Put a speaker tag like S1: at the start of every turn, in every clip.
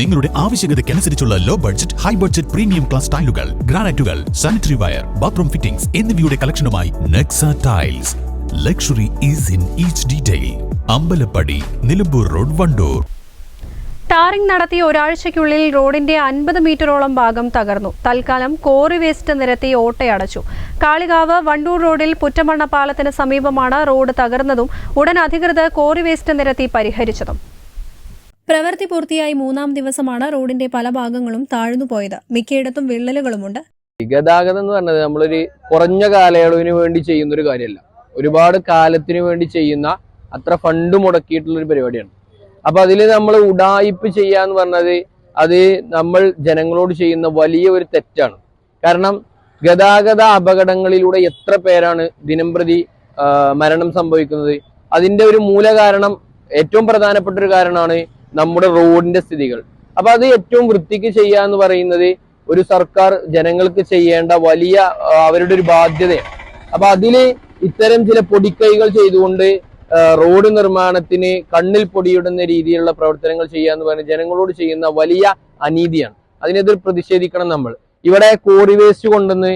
S1: നിങ്ങളുടെ ആവശ്യകതയ്ക്കനുസരിച്ചുള്ള low budget high budget premium class ടൈലുകൾ ഗ്രാനൈറ്റുകൾ സാനിറ്ററി വയർ ബാത്റൂം ഫിറ്റിംഗ്സ് എന്നിവയുടെ കളക്ഷനുമായി Nexa tiles luxury is in each detail Ambalappadi Nilambur road Wandoor.
S2: Tarring നടത്തിയ ഒരാഴ്ചയ്ക്കുള്ളിൽ റോഡിന്റെ അൻപത് മീറ്ററോളം ഭാഗം തകർന്നു. തൽക്കാലം കോറി വേസ്റ്റ് നിരത്തി ഓട്ടയടച്ചു. കാളികാവ് വണ്ടൂർ റോഡിൽ പുറ്റമണ്ണ പാലത്തിന് സമീപമാണ് റോഡ് തകർന്നതും ഉടൻ അധികൃതർ കോറി വേസ്റ്റ് നിരത്തി പരിഹരിച്ചതും. പ്രവൃത്തി പൂർത്തിയായി മൂന്നാം ദിവസമാണ് റോഡിന്റെ പല ഭാഗങ്ങളും താഴ്ന്നു പോയത്. മിക്കയിടത്തും വിള്ളലുകളുമുണ്ട്.
S3: ഗതാഗതം എന്ന് പറഞ്ഞത് നമ്മളൊരു കുറഞ്ഞ കാലയളവിന് വേണ്ടി ചെയ്യുന്ന ഒരു കാര്യമല്ല. ഒരുപാട് കാലത്തിന് വേണ്ടി ചെയ്യുന്ന അത്ര ഫണ്ട് മുടക്കിയിട്ടുള്ള ഒരു പരിപാടിയാണ്. അപ്പൊ അതിൽ നമ്മൾ ഉടായിപ്പ് ചെയ്യാന്ന് പറഞ്ഞത് അത് നമ്മൾ ജനങ്ങളോട് ചെയ്യുന്ന വലിയ ഒരു തെറ്റാണ്. കാരണം ഗതാഗത അപകടങ്ങളിലൂടെ എത്ര പേരാണ് ദിനംപ്രതി മരണം സംഭവിക്കുന്നത്? അതിന്റെ ഒരു മൂല കാരണം ഏറ്റവും പ്രധാനപ്പെട്ട ഒരു കാരണമാണ് നമ്മുടെ റോഡിന്റെ സ്ഥിതികൾ. അപ്പൊ അത് ഏറ്റവും വൃത്തിക്ക് ചെയ്യുക എന്ന് പറയുന്നത് ഒരു സർക്കാർ ജനങ്ങൾക്ക് ചെയ്യേണ്ട വലിയ അവരുടെ ഒരു ബാധ്യതയാണ്. അപ്പൊ അതിൽ ഇത്തരം ചില പൊടിക്കൈകൾ ചെയ്തുകൊണ്ട് റോഡ് നിർമ്മാണത്തിന് കണ്ണിൽ പൊടിയിടുന്ന രീതിയിലുള്ള പ്രവർത്തനങ്ങൾ ചെയ്യുക എന്ന് പറയുന്നത് ജനങ്ങളോട് ചെയ്യുന്ന വലിയ അനീതിയാണ്. അതിനെതിരെ പ്രതിഷേധിക്കണം നമ്മൾ. ഇവിടെ കോറി വേസ്റ്റ് കൊണ്ടുവന്ന്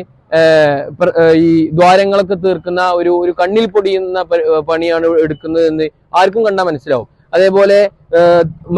S3: ഈ ദ്വാരങ്ങളൊക്കെ തീർക്കുന്ന ഒരു ഒരു കണ്ണിൽ പൊടിയുന്ന പണിയാണ് പണിയാണ് എടുക്കുന്നതെന്ന് ആർക്കും കണ്ടാൽ മനസ്സിലാവും. അതേപോലെ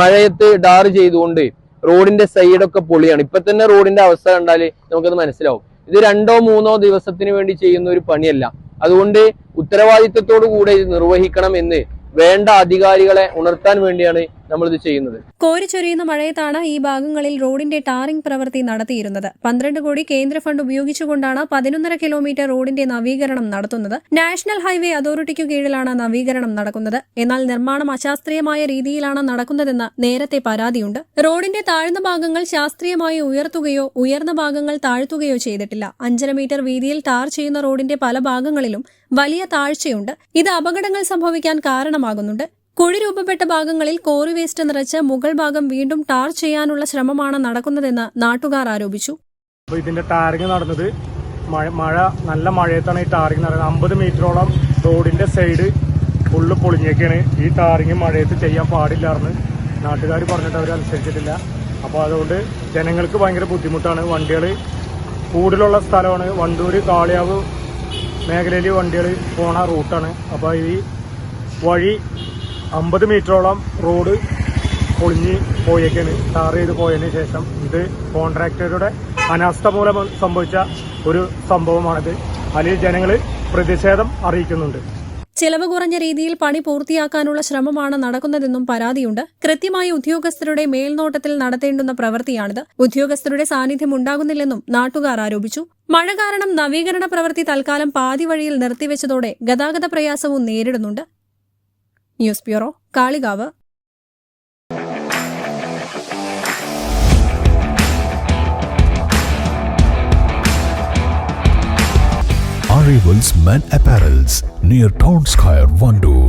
S3: മഴയത്ത് ഡാർ ചെയ്തുകൊണ്ട് റോഡിന്റെ സൈഡൊക്കെ പൊളിയാണ്. ഇപ്പൊ തന്നെ റോഡിന്റെ അവസ്ഥ കണ്ടാൽ നമുക്കത് മനസ്സിലാവും. ഇത് രണ്ടോ മൂന്നോ ദിവസത്തിന് വേണ്ടി ചെയ്യുന്ന ഒരു പണിയല്ല. അതുകൊണ്ട് ഉത്തരവാദിത്തത്തോടു കൂടെ ഇത് നിർവഹിക്കണം എന്ന് വേണ്ട അധികാരികളെ ഉണർത്താൻ വേണ്ടിയാണ് നമ്മൾ ഇത് ചെയ്യുന്നത്.
S2: കോരിച്ചൊരിയുന്ന മഴയത്താണ് ഈ ഭാഗങ്ങളിൽ റോഡിന്റെ ടാറിംഗ് പ്രവൃത്തി നടത്തിയിരുന്നത്. പന്ത്രണ്ട് കോടി കേന്ദ്ര ഫണ്ട് ഉപയോഗിച്ചുകൊണ്ടാണ് പതിനൊന്നര കിലോമീറ്റർ റോഡിന്റെ നവീകരണം നടത്തുന്നത്. നാഷണൽ ഹൈവേ അതോറിറ്റിക്കു കീഴിലാണ് നവീകരണം നടക്കുന്നത്. എന്നാൽ നിർമ്മാണം അശാസ്ത്രീയമായ രീതിയിലാണ് നടക്കുന്നതെന്ന് നേരത്തെ പരാതിയുണ്ട്. റോഡിന്റെ താഴ്ന്ന ഭാഗങ്ങൾ ശാസ്ത്രീയമായി ഉയർത്തുകയോ ഉയർന്ന ഭാഗങ്ങൾ താഴ്ത്തുകയോ ചെയ്തിട്ടില്ല. അഞ്ചര മീറ്റർ വീതിയിൽ ടാർ ചെയ്യുന്ന റോഡിന്റെ പല ഭാഗങ്ങളിലും വലിയ താഴ്ചയുണ്ട്. ഇത് അപകടങ്ങൾ സംഭവിക്കാൻ കാരണമാകുന്നുണ്ട്. കുഴി രൂപപ്പെട്ട ഭാഗങ്ങളിൽ കോറി വേസ്റ്റ് നിറച്ച് മുകൾ ഭാഗം വീണ്ടും ടാർ ചെയ്യാനുള്ള ശ്രമമാണ് നടക്കുന്നതെന്ന് നാട്ടുകാർ ആരോപിച്ചു.
S4: അപ്പോൾ ഇതിന്റെ ടാറിങ് നടന്നത് മഴ നല്ല മഴയത്താണ് ഈ ടാറിങ് നടന്നത്. അമ്പത് മീറ്ററോളം റോഡിന്റെ സൈഡ് ഫുള്ള് പൊളിഞ്ഞേക്കാണ്. ഈ ടാറിങ് മഴയത്ത് ചെയ്യാൻ പാടില്ലായിരുന്നു നാട്ടുകാർ പറഞ്ഞിട്ട് അവർ അനുസരിച്ചിട്ടില്ല അപ്പോൾ അതുകൊണ്ട് ജനങ്ങൾക്ക് ഭയങ്കര ബുദ്ധിമുട്ടാണ്. വണ്ടികൾ കൂടുതലുള്ള സ്ഥലമാണ്. വണ്ടൂര് കാളിയാവ് മേഖലയിൽ വണ്ടികൾ പോണ റൂട്ടാണ്. അപ്പോൾ ഈ വഴി അമ്പത് മീറ്ററോളം റോഡ് പൊളിഞ്ഞ് പോയേക്കാണ്. ടാർ ചെയ്ത് പോയതിന് ശേഷം ഇത് കോൺട്രാക്ടറുടെ അനാസ്ഥ മൂലം സംഭവിച്ച ഒരു സംഭവമാണിത്. അതിൽ ജനങ്ങൾ പ്രതിഷേധം അറിയിക്കുന്നുണ്ട്.
S2: ചെലവ് കുറഞ്ഞ രീതിയിൽ പണി പൂർത്തിയാക്കാനുള്ള ശ്രമമാണ് നടക്കുന്നതെന്നും പരാതിയുണ്ട്. കൃത്യമായി ഉദ്യോഗസ്ഥരുടെ മേൽനോട്ടത്തിൽ നടത്തേണ്ടുന്ന പ്രവൃത്തിയാണിത്. ഉദ്യോഗസ്ഥരുടെ സാന്നിധ്യം ഉണ്ടാകുന്നില്ലെന്നും നാട്ടുകാർ ആരോപിച്ചു. മഴ കാരണം നവീകരണ പ്രവൃത്തി തൽക്കാലം പാതി വഴിയിൽ നിർത്തിവെച്ചതോടെ ഗതാഗത പ്രയാസവും നേരിടുന്നുണ്ട്. News bureau Kalikavu
S1: Arrivals Men Apparels near Town Square, Vandoor.